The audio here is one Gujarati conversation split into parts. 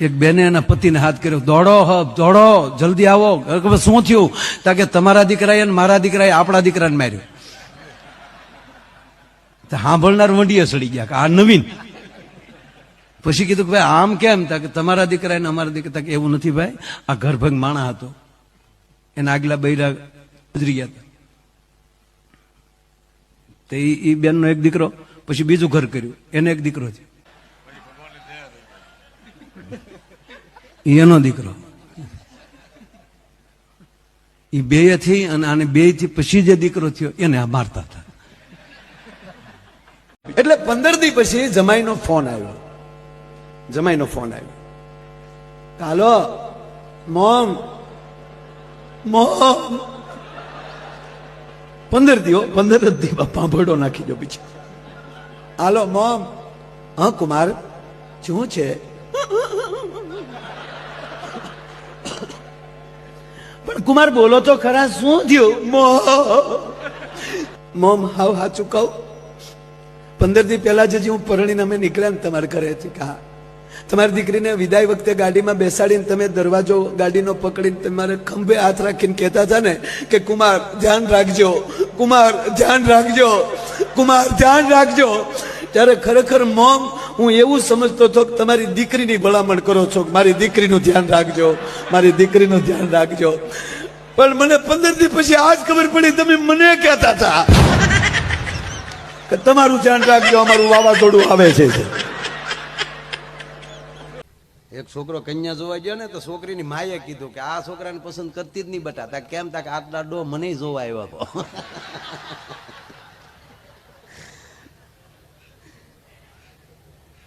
એક બેને એના પતિને હાથ કર્યો, દોડો હબ દોડો, જલ્દી આવો. હવે શું થયું? તાકે તમારા દીકરાએ અને મારા દીકરાએ આપણા દીકરાને માર્યો. સાંભળનાર વંડીએ સડી ગયા, આ નવીન. પછી કીધું કે, ભાઈ, આમ કેમ? તા કે તમારા દીકરા ને અમારા દીકરા તા કે, એવું નથી ભાઈ, આ ગર્ભંગ માણા હતો. એના આગલા બૈરા ગુજરી ગયા હતા તે એ બેનનો એક દીકરો, પછી બીજું ઘર કર્યું, એને એક દીકરો છે એનો દીકરો. એ બેથી અને આને બેથી પછી જે દીકરો થયો, એને આ મારતા હતા. એટલે પંદર દી પછી જમાઈનો ફોન આવ્યો. જમાઈનો ફોન આવ્યો. Hello mom mom. પંદર દીઓ પંદર જ દી બાપા ભડો નાખી દો પછી. હાલો, મોમ, હા કુમાર, શું છે? કુમાર, બોલો તો ખરા, શું થયું? મોમ હાવ હાચું કહું. પંદર દી પહેલા જે હું પરણીને નીકળ્યા ને તમારા ઘરેથી કહા તમારી દીકરીને વિદાય વખતે ગાડીમાં બેસાડીને તમે દરવાજો ગાડીનો પકડીને તમારે ખંભે હાથ રાખીને કહેતા હતા ને, કે કુમાર, ધ્યાન રાખજો. કુમાર, ધ્યાન રાખજો. કુમાર, ધ્યાન રાખજો. ત્યારે ખરેખર મોમ, હું એવું સમજતો હતો કે તમારી દીકરીની ભલામણ કરો છો મારી દીકરીનું ધ્યાન રાખજો, મારી દીકરીનું ધ્યાન રાખજો. પણ મને પંદર દિવસ પછી આજ ખબર પડી, તમે મને કહેતા હતા કે તમારું ધ્યાન રાખજો, અમારું વાવાઝોડું આવે છે. એક છોકરો કન્યા જોવા ગયો ને, તો છોકરીની માએ કીધું કે આ છોકરાને પસંદ કરતી જ નહીં બટા કેમ તા કે આટલા ડો મને જોવા આવ્યો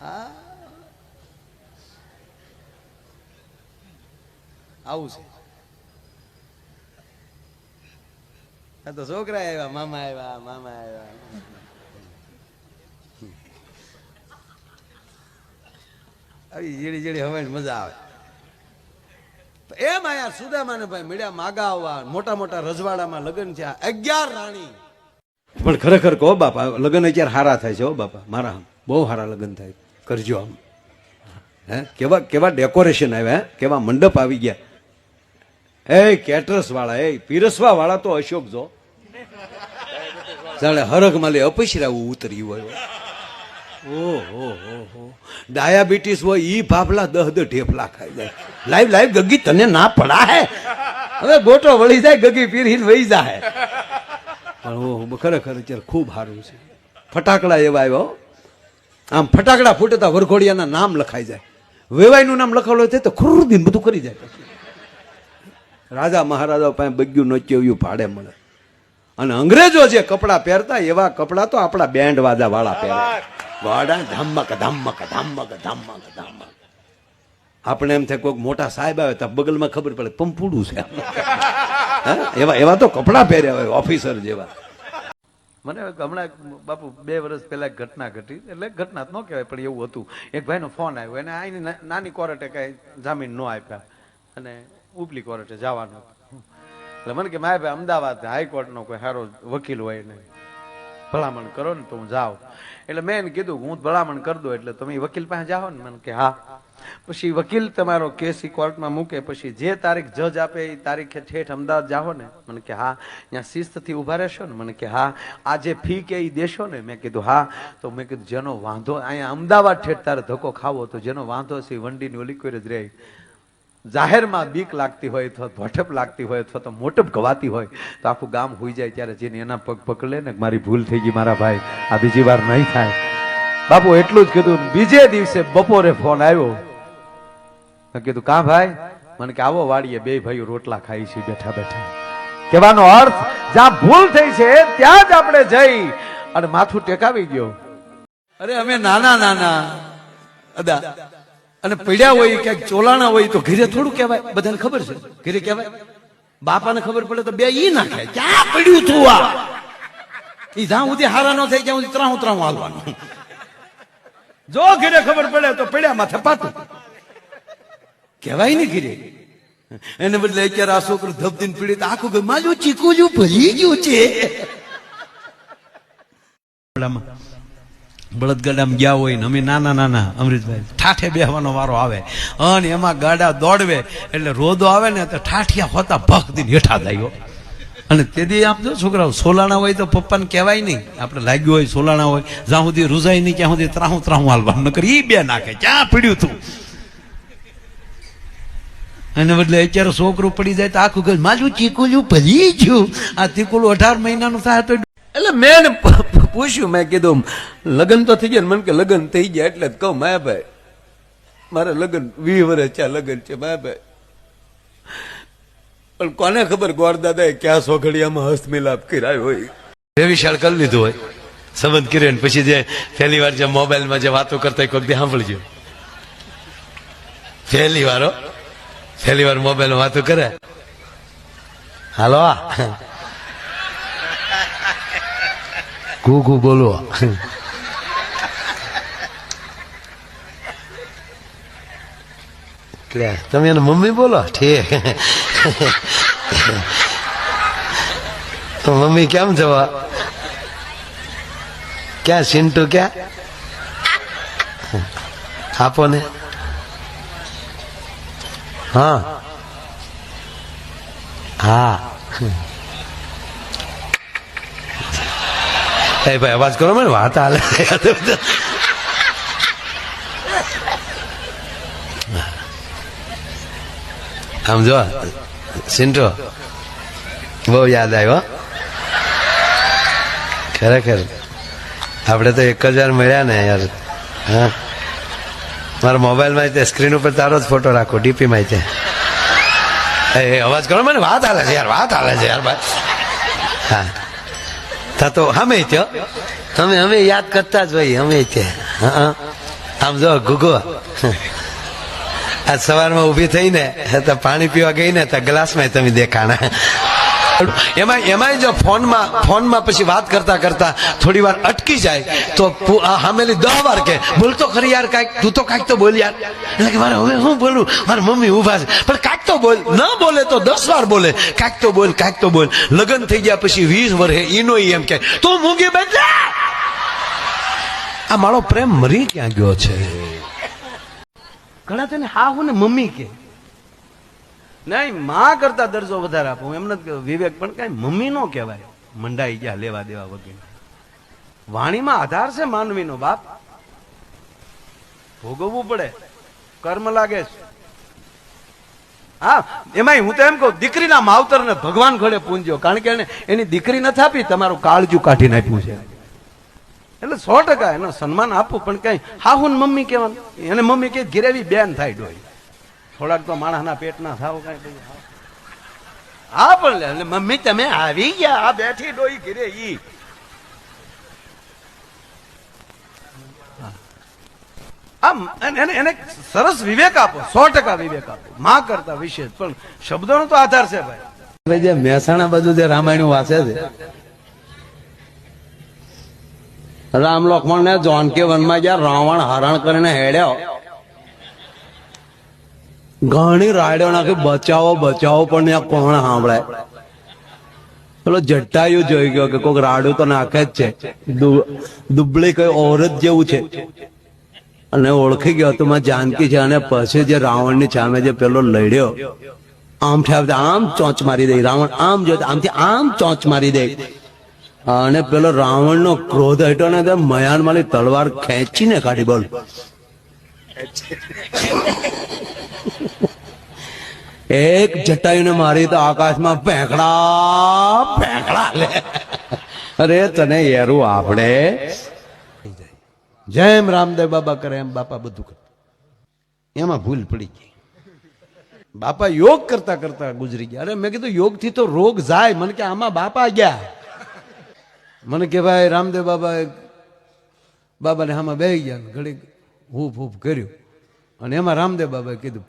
હા. આવું છે. તો છોકરા આવ્યા, મામા આવ્યા મામા આવ્યા. આવી જીડી જીડી હવે મજા આવે. એમ આયા સુદામાને ભાઈ મળ્યા માગા આવવા, મોટા મોટા રજવાડામાં લગ્ન છે અગિયાર રાણી. પણ ખરેખર કહો બાપા, લગ્ન અત્યારે હારા થાય છે હો બાપા, મારા બહુ હારા લગ્ન થાય. કરજો આમ. હે? કેવા કેવા ડેકોરેશન આવ્યા, હે? કેવા મંડપ આવી ગયા. એ કેટરસ વાળા એ પીરસવા વાળા તો અશોક જો. જાણે હરખ માલે અપસરાવું ઉતર્યું હોય. ઓહો હો ડાયાબિટીસ હોય, ઈ ભાભલા દહ દહ ઢેફલા ખાઈ જાય. લાઈવ લાઈવ, ગગી, તને ના પડા હે? હવે ગોટો વળી જાય, ગગી પીરીને વહી જાય પણ ઓહો, ખરેખર અત્યારે ખૂબ સારું છે. ફટાકડા એવા આવ્યો આમ ફટાકડા ફૂટતા વરઘોડિયાના નામ લખાઈ જાય. વેવાઈનું નામ લખાવેલું થાય તો ખુરદીન બધું કરી જાય રાજા મહારાજા પાસે બગ્યું નચ્યું ભાડે મળે. અને અંગ્રેજો જે કપડાં પહેરતા એવા કપડાં તો આપણા બેન્ડ વાજા વાળા પહેરે. વાડા ધમક ધમક ધમક ધમક ધમક. આપણે એમ થાય કોઈક મોટા સાહેબ આવે તો બગલમાં ખબર પડે પંપુડું છે? એવા એવા તો કપડાં પહેર્યા હોય, ઓફિસર જેવા. મને હમણાં બાપુ બે વર્ષ પહેલા ઘટના ઘટી. એટલે ઘટના ન કહેવાય, પણ એવું હતું. એક ભાઈનો ફોન આવ્યો. એને આની નાની કોર્ટે કઈ જામીન ન આપ્યા. અને ઉપલી કોર્ટે જવાનું એટલે મને કે મારે ભાઈ અમદાવાદ હાઈકોર્ટનો કોઈ સારો વકીલ હોય નહીં. ભલામણ કરો ને તો હું જાઉં. એટલે મેં એને કીધું, હું ભલામણ કરી દઉં, એટલે તમે વકીલ પાસે જાઓ ને. મને કે, હા. પછી વકીલ તમારો કેસ એ કોર્ટમાં મૂકે, પછી જે તારીખ જજ આપે એ તારીખે ઠેઠ અમદાવાદ જાઓ ને, મને કે હા ત્યાં શિસ્તથી ઊભા રહેશો ને, મને કે હા, આ જે ફી કે એ દેશો ને, મેં કીધું હા, તો મેં કીધું જેનો વાંધો, અહીંયા અમદાવાદ ઠેઠ તારે ધક્કો ખાવો તો જેનો વાંધો છે એ વંડીની ઓલી કોઈ જ રહે. જાહેરમાં બીક લાગતી હોય અથવા ભઠપ લાગતી હોય અથવા તો મોટપ ગવાતી હોય, તો આખું ગામ હોઈ જાય ત્યારે જેને એના પગ પકડે ને, મારી ભૂલ થઈ ગઈ મારા ભાઈ, આ બીજી વાર નહીં થાય. બાપુ, એટલું જ કીધું. બીજે દિવસે બપોરે ફોન આવ્યો. મેં કીધું, કા ભાઈ? મને કે, આવો વાડીએ બે ભાઈઓ રોટલા ખાઈ છે, બેઠા બેઠા. કહેવાનો અર્થ, જ્યાં ભૂલ થઈ છે, ત્યાં જ આપણે જઈ અને માથું ટેકાવી ગયો. અરે, અમે નાના નાના. અદા. અને પડ્યા હોય, ક્યાંક ચોલાણા હોય, તો ઘરે થોડું કહેવાય. બધાને ખબર છે? ઘરે કહેવાય? બાપાને ખબર પડે તો બે ઈ નાખે. ક્યાં પડ્યું તું આ? એ જ્યાં સુધી હારા ન થાય, ત્યાં સુધી ત્રાહું ત્રાહું હાલવાનું. જો ઘરે ખબર પડે, તો પડ્યા માથે પાતું કહેવાય ને ઘીરે? એને બદલે અત્યારે આ છોકરો ધબધીને પીડી તો આખું ગયું મારું ચીકુ ભરી ગયું છે. બળદગાડામાં ગયા હોય ને અમે નાના નાના અમૃતભાઈ, ઠાઠે બેહવાનો વારો આવે. અને એમાં ગાડા દોડવે, એટલે રોદો આવે ને તો ઠાઠિયા હોતા ભખ દીને હેઠા જાય અને તેથી દી આપજો છોકરાઓ સોલાણા હોય તો પપ્પાને કહેવાય નહીં. આપણે લાગ્યું હોય સોલાણા હોય, જ્યાં સુધી રૂઝાય નહીં, ત્યાં સુધી ત્રાહું ત્રાહું હાલવાનું નકર ઈ બે નાખે. ક્યાં પીડ્યું તું? એને બદલે અત્યારે છોકરું પડી જાય તો આખું ઘર મારું ચીકુલું ભલી ગયું. આ ચીકુલું અઢાર મહિનાનું થાય તો એટલે મેં પૂછ્યું મેં કીધું લગ્ન તો થઈ ગયા ને મને કે લગ્ન થઈ ગયા એટલે જ માયા ભાઈ મારે લગ્ન વીસ વર્ષ છે લગ્ન છે માયાભાઈ પણ કોને ખબર ગોરદાદાએ ક્યાં સોઘડિયામાં હસ્તમિલાપ કર્યા હોય? રેવિશાળ કરી લીધું હોય. સંબંધ કર્યો ને પછી જે પહેલી વાર જે મોબાઈલમાં જે વાતો કરતા કોઈક સાંભળજો. પહેલી વાર પહેલી વાર મોબાઈલ વાતો કરે. હાલો આ. કુ કુ બોલો. તમે એને મમ્મી બોલો? ઠીક. તો મમ્મી કેમ જવા? ક્યાં, સિન્ટુ ક્યાં? આપો ને. હા. હા. ભાઈ, અવાજ કરો મને, વાત હાલે. આમ જો સિન્ટો બહુ યાદ આવ્યો ખરેખર. આપણે તો એક જ વાર મળ્યા ને યાર. હા. મારા મોબાઈલમાં તે સ્ક્રીન ઉપર તારો જ ફોટો રાખો ડીપીમાં તે. એ અવાજ કરો, મને વાત હાલે છે યાર, વાત હાલે છે યાર ભાઈ હા. તા તો અમે ત્યો અમે અમે યાદ કરતા જ હોય અમે તે. આમ જો ગુગો આજ સવારમાં ઊભી થઈને, તો પાણી પીવા ગઈ ને, તો ગ્લાસમાં તમે દેખાણા. એમાં, એમાંય જો ફોનમાં ફોનમાં પછી વાત કરતા કરતા થોડી વાર અટકી જાય, તો હામેલી દહ વાર કે બોલતો ખરી યાર કાંઈક, તું તો કાંઈક તો બોલ યાર. એટલે કે, મારે હવે હું બોલું? મારી મમ્મી ઊભા છે. પણ કાંઈક તો બોલ. ન બોલે તો દસ વાર બોલે. કાંઈક તો બોલ, કાંઈક તો બોલ. લગ્ન થઈ ગયા પછી વીસ વર્ષે ઈનો એમ કે તું મૂંગી બેઠા. આ મારો પ્રેમ મરી ક્યાં ગયો છે? ઘણા તેને હા હું ને મમ્મી કે નહીં, માં કરતા દરજ્જો વધારે આપો. એમ નથી વિવેક પણ કઈ મમ્મી નો કહેવાય. મંડાઈ ગયા, લેવા દેવા વગેરે. વાણીમાં આધાર છે માનવીનો બાપ. ભોગવવું પડે. કર્મ લાગે છે. હા, એમાંય હું તો એમ કહું, દીકરીના માવતરને ભગવાન ઘડે પૂંજ્યો. કારણ કે એને, એની દીકરી નથી આપી, તમારું કાળજું કાઢી નાખ્યું છે. એટલે સો ટકા એનો સન્માન આપવું પણ કઈ હા હું મમ્મી કહેવાનું. એને મમ્મી કે ઘેરેવી બેન થાય ડોય થોડાક તો માણસના પેટના થાવ કઈ પછી હા. પણ મમ્મી તમે આવી ગયા. આ બેઠી ડોઈ ઘીરે ઈ. આમ એને સરસ વિવેક આપો સો ટકા વિવેક આપો. માં કરતા વિશેષ પણ શબ્દોનો તો આધાર છે ભાઈ. ભાઈ જે મહેસાણા બાજુ જે રામાયણ વાંચે છે. રામ લક્ષ્મણ ને જોનકી વનમાં ગયા રાવણ હરણ કરીને હેડ્યો ઘણી રાયડો નાખે, બચાવો બચાવો, પણ ત્યાં કોણ સાંભળે? પેલો જટાયુ જોઈ ગયો કે કોઈક રાડું તો નાખે જ છે. દુબળી કઈ ઓરત જેવું છે. અને ઓળખી ગયો તો માં જાનકી છે અને પછી જે રાવણની સામે જે પેલો લડ્યો, આમ ઠાવ આમ ચોંચ મારી દે, રાવણ આમ જો આમથી આમ ચોંચ મારી દે. અને પેલો રાવણનો ક્રોધ હટ્યો ને મયાન મયાનમાલી તલવાર ખેંચીને કાઢી બોલ. એક જટાયુને મારી તો આકાશમાં ફેંકડા ફેંકડા લે. અરે તને યારું આપણે જેમ રામદેવ બાબા કરે એમ બાપા બધું કરે. એમાં ભૂલ પડી ગઈ. બાપા યોગ કરતા કરતા ગુજરી ગયા. અરે મેં કીધું યોગથી તો રોગ જાય. મને કે આમાં બાપા ગયા. મને કે ભાઈ, રામદેવ બાબા બાબાને આમાં બેહી ગયા. ઘડી હૂફ હૂફ કર્યું. અને એમાં રામદેવ બાબાએ કીધું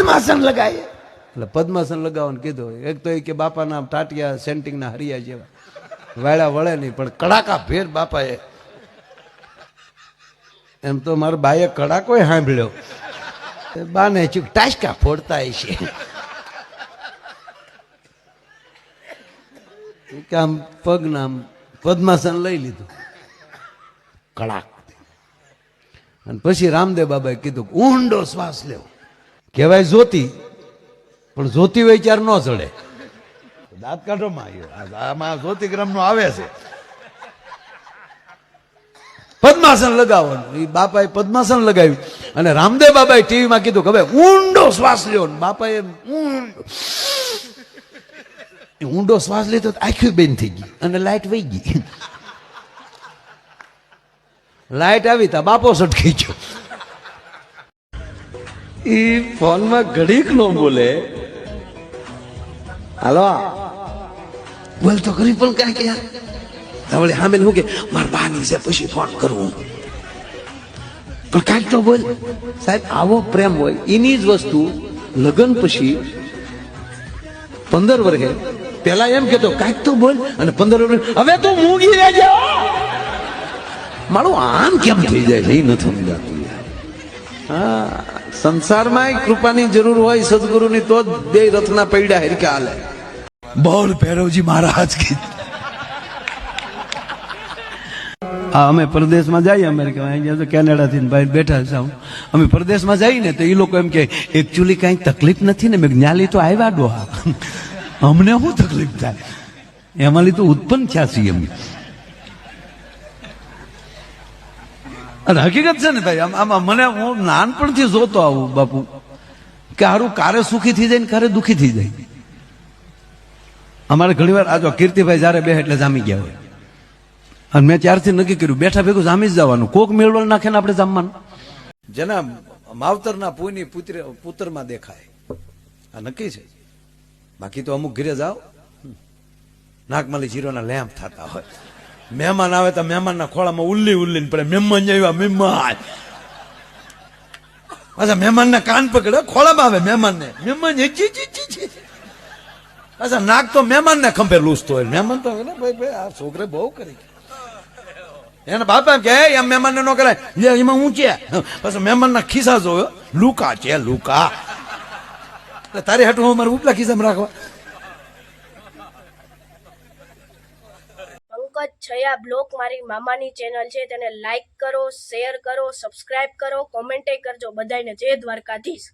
પદ્માસન લગાય. એટલે પદ્માસન લગાવવાનું કીધું એક તો એ કે બાપાના ટાટિયા સેન્ટિંગના હરિયા જેવા. વાળા વળે નહીં, પણ કડાકા ભેર બાપાએ. એમ તો મારા બાએ કડાકો સાંભળ્યો. બાને ચૂક ટાચકા ફોડતા છે કે આમ પગ નામ પદ્માસન લઈ લીધું. કડાક. અને પછી રામદેવ બાબાએ કીધું ઊંડો શ્વાસ લેવો. કહેવાય જોતી પણ જોતી હોય ન ચડે દાંત કાઢો માં આવ્યો. આમાં જ્યોતિગ્રામ નો આવે છે. પદ્માસન લગાવવાનું. એ બાપાએ પદ્માસન લગાવ્યું. અને રામદેવ બાબાએ ટીવીમાં કીધું કે ભાઈ ઊંડો શ્વાસ લ્યો. બાપાએ ઊંડો. ઊંડો શ્વાસ લીધો આખી બેન થઈ ગઈ. અને લાઈટ વહી ગઈ. લાઈટ આવી તા બાપો સટકી ગયો. એ ફોનમાં ઘડીક નો બોલે. હાલો. બોલ તો કરી પણ કાંઈક યાર. વળી સામે શું કે મારા બાની છે પછી ફોન કરવું પણ કાંઈક તો બોલ. સાહેબ આવો પ્રેમ હોય એની જ વસ્તુ લગ્ન પછી પંદર વર્ષે પેલા એમ કેતો કાંઈક તો બોલ. અને પંદર વર્ષ હવે તું મૂંગી રહેજે. મારું આમ કેમ થઈ જાય છે? એ નથી સમજાતું હા. સંસારમાં કૃપાની જરૂર હોય સદગુરુની તો જ બે રથના પૈડા હેરકા હાલે. બોલ ભૈરવજી મહારાજ કી. હા અમે પરદેશમાં જઈએ અમેરિકા અહીંયા તો કેનેડાથી ભાઈ બેઠા છે. અમે પરદેશમાં જઈએ ને તો એ લોકો એમ કે એકચ્યુઅલી કાંઈ તકલીફ નથી ને? મેં જ્ઞાલી તો આવ્યા ડોહા. અમને શું તકલીફ થાય? એમાં તો ઉત્પન્ન થયા છીએ અમે. અને હકીકત છે ને ભાઈ, આમ મને હું નાનપણથી જોતો આવું, બાપુ, કે હારું કારે સુખી થઈ જાય ને કારે દુખી થઈ જાય. અમારે ઘણીવાર આ જો કીર્તિભાઈ જ્યારે બે એટલે જામી ગયા હોય. અને મેં ત્યારથી નક્કી કર્યું, બેઠા ભેગું જામી જ જવાનું. કોક મેળવણ નાખે ને આપણે જામવાનું. જેના માવતરના પુની પુત્ર પુત્રમાં દેખાય. આ નક્કી છે. બાકી તો અમુક ઘરે જાઓ. નાગમાલી જીરોના લેમ્પ થતા હોય. મહેમાન આવે તો મહેમાનના ખોળામાં ઉલ્લી ઉલ્લી પડે. મહેમાન આવ્યા મહેમાન. અચ્છા મહેમાનના કાન પકડે ખોળામાં આવે મહેમાન ને જી અચ્છા નાક તો મહેમાનને ખંભે લૂસતો હોય. મહેમાન તો ભાઈ ભાઈ આ છોકરે બહુ કરી એના બાપા એમ કે "એ, એમ મહેમાનને ન કરાય. એમાં હું છે? મહેમાન મહેમાનના ખિસ્સા જોયો. લુકા છે લુકા. તારી હાટું હું મારે ઉપલા ખિસ્સામાં રાખવા? પંકજ છયા બ્લોક મારી મામાની ચેનલ છે. તેને લાઈક કરો શેર કરો સબસ્ક્રાઈબ કરો કોમેન્ટે કરજો બધાને જય દ્વારકાધીશ.